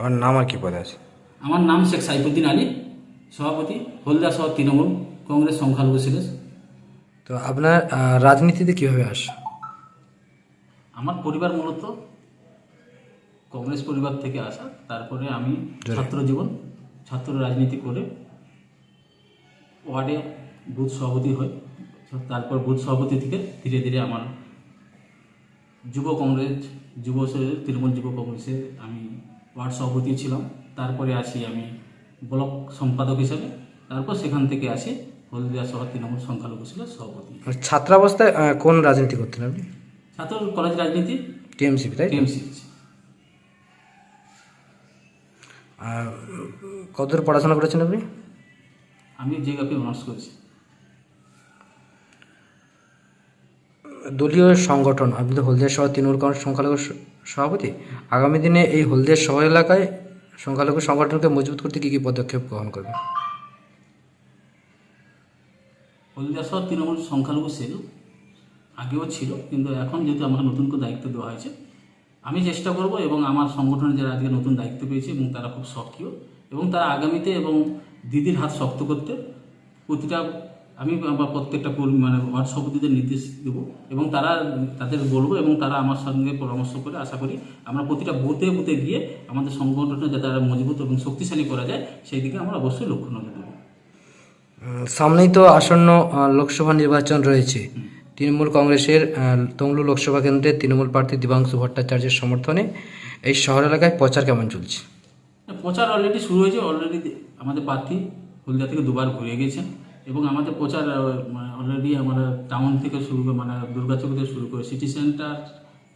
আমার নাম আর কি পদে আছে? আমার নাম শেখ সাইফুদ্দিন আলী সভাপতি হলদা শহর তৃণমূল কংগ্রেস সংখ্যালঘু সিলেস তো আপনার রাজনীতিতে কীভাবে আস? আমার পরিবার মূলত কংগ্রেস পরিবার থেকে আসা তারপরে আমি ছাত্র জীবন ছাত্র রাজনীতি করে ওয়ার্ডে বুথ সভাপতি হই তারপর বুথ সভাপতি থেকে ধীরে ধীরে আমার যুব কংগ্রেস যুব তৃণমূল যুব কংগ্রেসে আমি ওয়ার্ড সভাপতি ছিলাম। তারপরে আসি আমি ব্লক সম্পাদক হিসেবে। তারপর সেখান থেকে আসি হলদিয়া শহর তৃণমূল সংখ্যালঘু ছিল সভাপতি। ছাত্রাবস্থায় কোন রাজনীতি করতেন আপনি? ছাত্র কলেজ রাজনীতি। টিএমসিপি তাই? টিএমসি আর কতদূর পড়াশোনা করেছেন আপনি? আমি জিওগ্রাফি অনার্স করেছি। দলীয় সংগঠন, আপনি হলদিয়া শহর তৃণমূল কংগ্রেস সংখ্যালঘু সভাপতি, আগামী দিনে এই হলদিয়া শহর এলাকায় সংখ্যালঘু সংগঠনকে মজবুত করতে কী কী পদক্ষেপ গ্রহণ করবে হলদিয়া শহর তৃণমূল সংখ্যালঘু সেল আগেও ছিল, কিন্তু এখন যেহেতু আমাকে নতুন করে দায়িত্ব দেওয়া হয়েছে, আমি চেষ্টা করব এবং আমার সংগঠনে যারা আজকে নতুন দায়িত্ব পেয়েছে এবং তারা খুব সক্রিয় এবং তারা আগামীতে এবং দিদির হাত শক্ত করতে প্রতিটা আমি প্রত্যেকটা কর্মী মানে সভাপতিদের নির্দেশ দেব এবং তারা তাদের বলব এবং তারা আমার সঙ্গে পরামর্শ করে আশা করি আমরা প্রতিটা বুথে বুথে গিয়ে আমাদের সংগঠনটা যাতে আরও মজবুত এবং শক্তিশালী করা যায় সেই দিকে আমরা অবশ্যই লক্ষ্য নজর দেবো। সামনেই তো আসন্ন লোকসভা নির্বাচন রয়েছে। তৃণমূল কংগ্রেসের তমলু লোকসভা কেন্দ্রে তৃণমূল প্রার্থী দিবাংশু ভট্টাচার্যের সমর্থনে এই শহর এলাকায় প্রচার কেমন চলছে? প্রচার অলরেডি শুরু হয়েছে অলরেডি আমাদের প্রার্থী হলদিয়া থেকে দুবার ঘুরে গেছেন। এবং আমাদের প্রচার অলরেডি আমরা টাউন থেকে শুরু করে মানে দুর্গাচক থেকে শুরু করে সিটি সেন্টার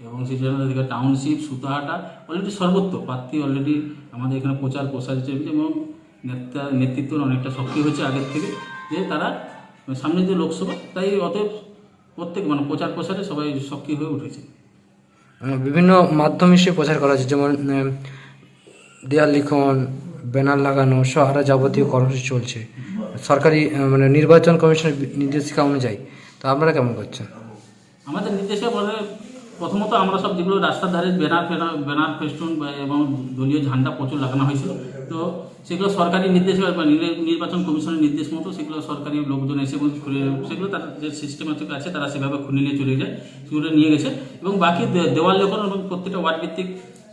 এবং সিটি সেন্টার থেকে টাউনশিপ সুতাহাটা অলরেডি সর্বত্র প্রার্থী অলরেডি আমাদের এখানে প্রচার প্রসার চলছে এবং নেতা নেতৃত্ব অনেকটা সক্রিয় হয়েছে আগের থেকে, যে তারা সামনে যে লোকসভা, তাই অতএব প্রত্যেক মানে প্রচার প্রসারে সবাই সক্রিয় হয়ে উঠেছে। বিভিন্ন মাধ্যম হিসেবে প্রচার করা হচ্ছে, যেমন দেয়াল লিখন, ব্যানার লাগানো সহ আরও যাবতীয় কর্মসূচি চলছে। সরকারি মানে নির্বাচন কমিশনের নির্দেশিকা অনুযায়ী। তো আপনারা কেমন করছেন? আমাদের নির্দেশে বলে প্রথমত আমরা সব যেগুলো রাস্তার ধারে ব্যানার ব্যানার, ফেস্টুন এবং দলীয় ঝান্ডা প্রচুর লাগানো হয়েছিল। তো সেগুলো সরকারি নির্দেশ নির্বাচন কমিশনের নির্দেশ মতো সেগুলো সরকারি লোকজন এসে খুলে সেগুলো তার যে সিস্টেমেটিক আছে তারা সেভাবে খুলে নিয়ে চলে যায়, সেগুলো নিয়ে গেছে। এবং বাকি দেওয়াল লেখন এবং প্রত্যেকটা ওয়ার্ড ভিত্তিক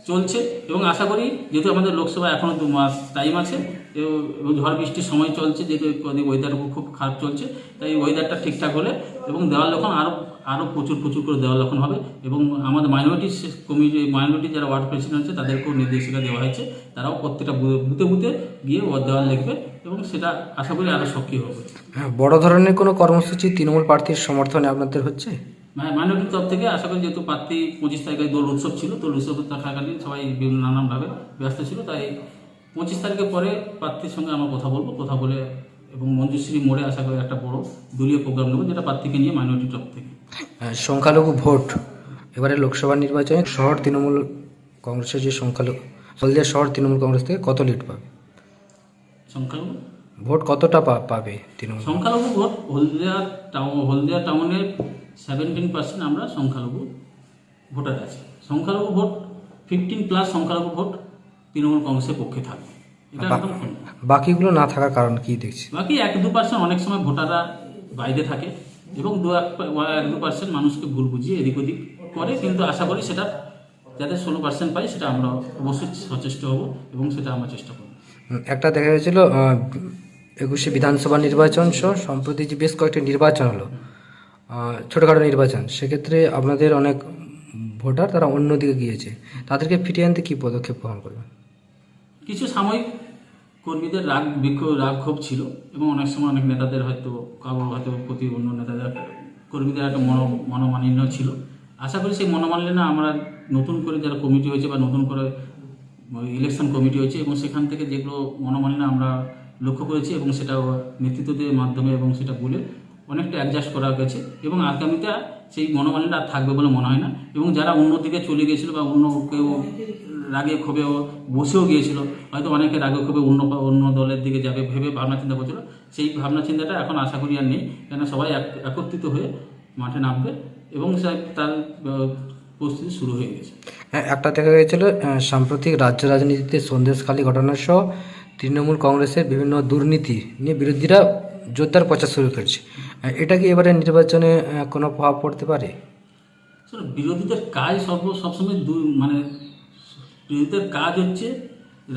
চলছে। এবং আশা করি, যেহেতু আমাদের লোকসভা এখনও দু মাস টাইম আছে এবং ঝড় বৃষ্টির সময় চলছে যেহেতু ওয়েদার খুব খারাপ চলছে তাই ওয়েদারটা ঠিকঠাক হলে এবং দেওয়াল লক্ষণ আরও আরও প্রচুর প্রচুর করে দেওয়াল লক্ষণ হবে এবং আমাদের মাইনরিটি কমিটি মাইনরিটি যারা ওয়ার্ড প্রেসিডেন্ট আছে তাদেরকেও নির্দেশিকা দেওয়া হয়েছে তারাও প্রত্যেকটা বু- বুথে বুথে গিয়ে ও দেওয়াল লিখবে এবং সেটা আশা করি আরও সক্রিয় হবে। হ্যাঁ, বড় ধরনের কোনো কর্মসূচি তৃণমূল প্রার্থীর সমর্থনে আপনাদের হচ্ছে? হ্যাঁ মাইনরিটির তরফ থেকে আশা করি যেহেতু প্রার্থী পঁচিশ তারিখে দোল উৎসব ছিল দোল উৎসব থাকাকালীন সবাই বিভিন্ন নানানভাবে ব্যস্ত ছিল তাই পঁচিশ তারিখের পরে প্রার্থীর সঙ্গে আমরা কথা বলব কথা বলে এবং মঞ্জুশ্রী মোড়ে আশা করি একটা বড় দলীয় প্রোগ্রাম নেব যেটা প্রার্থীকে নিয়ে মাইনরিটি তরফ থেকে। সংখ্যালঘু ভোট। এবারে লোকসভা নির্বাচনে শহর তৃণমূল কংগ্রেসের যে সংখ্যালঘু হলদিয়া শহর তৃণমূল কংগ্রেস থেকে কত লিড পাবে? সংখ্যালঘু? ভোট কতটা পাবে তৃণমূল? সংখ্যালঘু ভোট হলদিয়া টাউন হলদিয়া টাউনের সেভেন্টিন পার্সেন্ট আমরা সংখ্যালঘু ভোটার আছি। সংখ্যালঘু ভোট ফিফটিন প্লাস সংখ্যালঘু ভোট। তৃণমূল কংগ্রেসের পক্ষে থাকবে। এটা একদম বাকিগুলো না থাকার কারণ কি দেখছি? বাকি এক দু পার্সেন্ট অনেক সময় ভোটাররা বাইরে থাকে এবং দু এক দু পার্সেন্ট মানুষকে ভুল বুঝিয়ে এদিক ওদিক করে কিন্তু আশা করি সেটা যাতে ষোলো পার্সেন্ট পাই সেটা আমরা অবশ্যই সচেষ্ট হব এবং সেটা আমরা চেষ্টা করব। একটা দেখা গেছিল একুশে বিধানসভা নির্বাচন সহ সম্প্রতি যে বেশ কয়েকটি নির্বাচন হলো ছোটোখাটো নির্বাচন সেক্ষেত্রে আপনাদের অনেক ভোটার তারা অন্যদিকে গিয়েছে। তাদেরকে ফিরিয়ে আনতে কী পদক্ষেপ গ্রহণ করবেন? কিছু সাময়িক কর্মীদের রাগ বিক্ষোভ রাগ ক্ষোভ ছিল এবং অনেক সময় অনেক নেতাদের হয়তো, কারোর হয়তো প্রতি অন্য নেতাদের কর্মীদের একটা মনো, মনোমালিন্য ছিল। আশা করি সেই মনোমালিন্য আমরা নতুন করে যারা কমিটি হয়েছে বা নতুন করে ইলেকশন কমিটি হয়েছে এবং সেখান থেকে যেগুলো মনোমালিন্য আমরা লক্ষ্য করেছি এবং সেটা নেতৃত্বদের মাধ্যমে এবং সেটা বলে অনেকটা অ্যাডজাস্ট করা গেছে এবং আগামীতে সেই মনোমালিন্য আর থাকবে বলে মনে হয় না। এবং যারা অন্য দিকে চলে গিয়েছিল বা অন্য কেউ রাগে ক্ষোভে বসেও গিয়েছিল হয়তো অনেকে রাগে ক্ষোভে অন্য অন্য দলের দিকে যাবে ভেবে ভাবনা চিন্তা করছিল। সেই ভাবনা চিন্তাটা এখন আশা করি আর নেই। কেন সবাই এক- একত্রিত হয়ে মাঠে নামবে এবং তার আহ, পরিস্থিতি শুরু হয়ে গেছে। হ্যাঁ, একটা দেখা গিয়েছিল সাম্প্রতিক রাজ্য রাজনীতিতে সন্দেশখালী ঘটনা সহ তৃণমূল কংগ্রেসের বিভিন্ন দুর্নীতি নিয়ে বিরোধীরা জোরদার প্রচার শুরু করেছে। এটা কি এবারে নির্বাচনে কোনো প্রভাব পড়তে পারে? বিরোধীদের কাজ সর্ব, সবসময় মানে বিরোধীদের কাজ হচ্ছে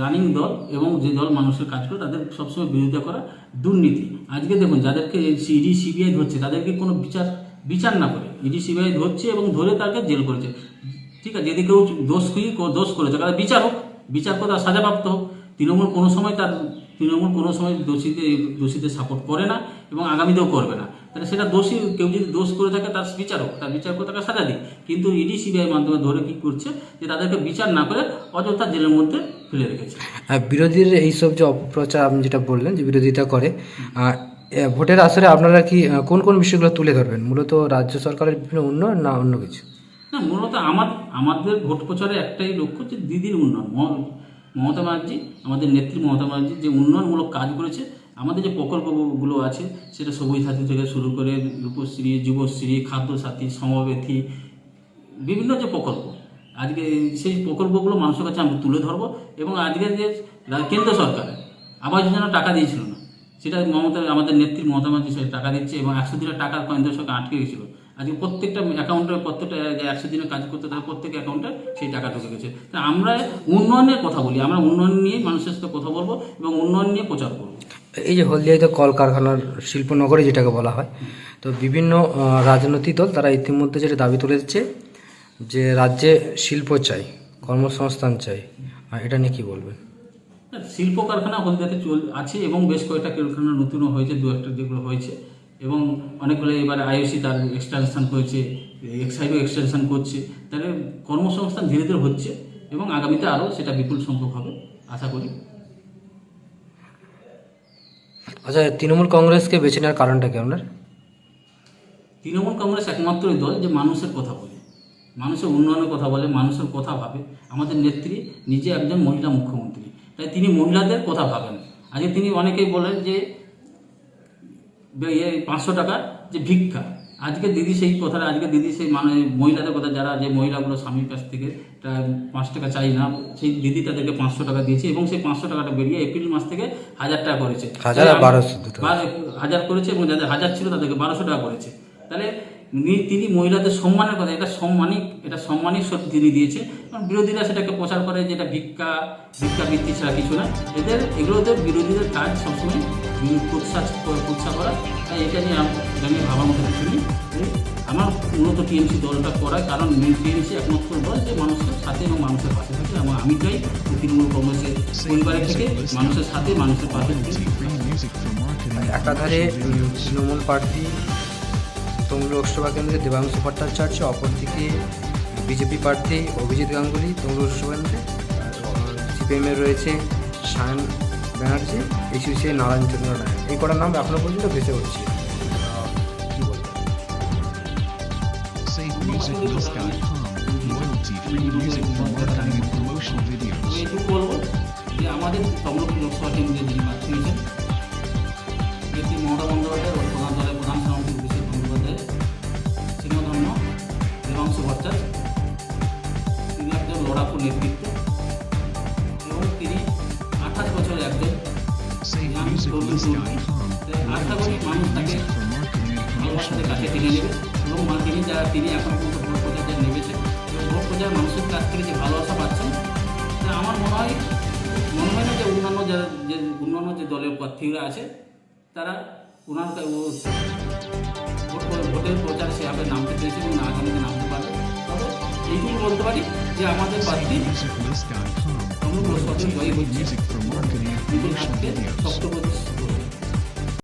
রানিং দল এবং যে দল মানুষের কাজ করে, তাদের সবসময় বিরোধিতা করা দুর্নীতি। আজকে দেখুন, যাদেরকে ইডি, সিবিআই ধরছে, তাদেরকে কোনো বিচার বিচার না করে। ইডি, সিবিআই ধরছে এবং ধরে তাকে জেল করেছে। ঠিক আছে, যদি কেউ দোষ দোষ করেছে, তাহলে বিচার হোক। বিচার করে সাজাপ্রাপ্ত হোক। তৃণমূল কোনো সময় তার তৃণমূল কোনো সময় দোষীদের দোষীদের সাপোর্ট করে না এবং আগামীতেও করবে না। তাহলে সেটা দোষী কেউ যদি দোষ করে থাকে তার বিচার হোক তার বিচার করে তাকে সাজা দিক। কিন্তু ইডি সিবিআই মাধ্যমে ধরে কি করছে যে তাদেরকে বিচার না করে অযথা জেলের মধ্যে ফেলে রেখেছে। বিরোধীর এইসব যে অপপ্রচার আপনি যেটা বললেন যে বিরোধিতা করে ভোটের আসরে আপনারা কি কোন কোন বিষয়গুলো তুলে ধরবেন? মূলত রাজ্য সরকারের বিভিন্ন উন্নয়ন না অন্য কিছু? না মূলত আমার আমাদের ভোট প্রচারে একটাই লক্ষ্য যে দিদির উন্নয়ন। মমতা ব্যানার্জি, আমাদের নেত্রী মমতা ব্যানার্জি যে উন্নয়নমূলক কাজ করেছে, আমাদের যে প্রকল্পগুলো আছে, সেটা সবুজ সাথী থেকে শুরু করে রূপশ্রী, যুবশ্রী, খাদ্যসাথী সমবেথী বিভিন্ন যে প্রকল্প। আজকে সেই প্রকল্পগুলো মানুষের কাছে আমরা তুলে ধরবো এবং আজকে যে কেন্দ্র সরকার আবাস যোজনা টাকা দিয়েছিল না, সেটা মমতা, আমাদের নেত্রী মমতা ব্যানার্জি সেটা টাকা দিচ্ছে এবং একশো দিনের টাকা কেন্দ্র সরকার আটকে গেছিল। আজকে প্রত্যেকটা অ্যাকাউন্টে প্রত্যেকটা একশো দিনে কাজ করতে তাদের প্রত্যেক অ্যাকাউন্টে সেই টাকা ঢুকে গেছে। তা আমরা উন্নয়নের কথা বলি আমরা উন্নয়ন নিয়ে মানুষের সাথে কথা বলব এবং উন্নয়ন নিয়ে প্রচার করব। এই যে হলদিয়াতে কলকারখানার শিল্পনগরী যেটাকে বলা হয় তো বিভিন্ন রাজনৈতিক দল তারা ইতিমধ্যে যেটা দাবি তুলে দিচ্ছে যে রাজ্যে শিল্প চাই কর্মসংস্থান চাই এটা নিয়ে কি বলবেন? শিল্প কারখানা হলদিয়াতে চল আছে এবং বেশ কয়েকটা কারখানা নতুনও হয়েছে দু একটা যেগুলো হয়েছে। এবং অনেকগুলো এবার আইওসি তার এক্সটেনশন করেছে এক্সাইডও এক্সটেনশন করছে। তাহলে কর্মসংস্থান ধীরে ধীরে হচ্ছে এবং আগামীতে আরও সেটা বিপুল সংখ্যক হবে আশা করি। আচ্ছা তৃণমূল কংগ্রেসকে বেছে নেওয়ার কারণটা কি আপনার? তৃণমূল কংগ্রেস একমাত্রই দল যে মানুষের কথা বলে মানুষের উন্নয়নের কথা বলে মানুষের কথা ভাবে। আমাদের নেত্রী নিজে একজন মহিলা মুখ্যমন্ত্রী তাই তিনি মহিলাদের কথা ভাবেন। আজকে তিনি অনেকেই বলেন যে ইয়ে পাঁচশো টাকা যে ভিক্ষা। আজকে দিদি সেই কথাটা আজকে দিদি সেই মানে মহিলাদের কথা যারা যে মহিলাগুলো স্বামীর কাছ থেকে পাঁচ টাকা চাই না সেই দিদি তাদেরকে পাঁচশো টাকা দিয়েছে এবং সেই পাঁচশো টাকাটা বেরিয়ে এপ্রিল মাস থেকে হাজার টাকা করেছে। হাজার বারোশো হাজার করেছে এবং যাদের হাজার ছিল তাদেরকে বারোশো টাকা করেছে। তাহলে তিনি মহিলাদের সম্মানের কথা এটা সম্মানিক এটা সম্মানিক সত্যি তিনি দিয়েছে। কারণ বিরোধীরা সেটাকে প্রচার করে যে এটা ভিক্ষা ভিক্ষা বৃত্তি ছাড়া কিছু না। এদের এগুলোদের বিরোধীদের কাজ সবসময় উৎসাহ উৎসাহ করা। তাই এটা নিয়ে আম- এটা নিয়ে ভাবার মতো কিছু নেই। আমার মূলত টিএমসি দলটা করার কারণ টিএমসি একমাত্র দল যে মানুষের সাথে এবং মানুষের পাশে থাকে। এবং আমি চাই তৃণমূল কংগ্রেসের পরিবারের থেকে মানুষের সাথে মানুষের পাশে থেকে একাধারে তৃণমূল প্রার্থী তমলুক লোকসভা কেন্দ্রে দেবাংশু ভট্টাচার্য অপরদিকে বিজেপি প্রার্থী অভিজিৎ গাঙ্গুলি তমলুক লোকসভা কেন্দ্রে সিপিএমের রয়েছে সায়ন ব্যানার্জি এইচইসি নারায়ণ চন্দ্র নায়ক এই কটার নাম এখনও পর্যন্ত ভেসে উঠছে। আমাদের তমলুক লোকসভা কেন্দ্রে যিনি প্রার্থী হয়েছেন কাছে টেনে নেবে এবং মা তিনি তিনি এখন পর্যন্ত ভোট প্রচার যা প্রচার মানুষের কাছ থেকে ভালোবাসা পাচ্ছেন তা আমার মনে হয় মনে হয় না যে অন্যান্য যারা যে অন্যান্য যে দলের প্রার্থীরা আছে তারা ওনার ভোটের প্রচারে সেভাবে নামতে পেরেছে এবং আগামীতে নামতে পারবে তবে বলতে পারি যে আমাদের প্রার্থী Google was watching music for marketing application videos.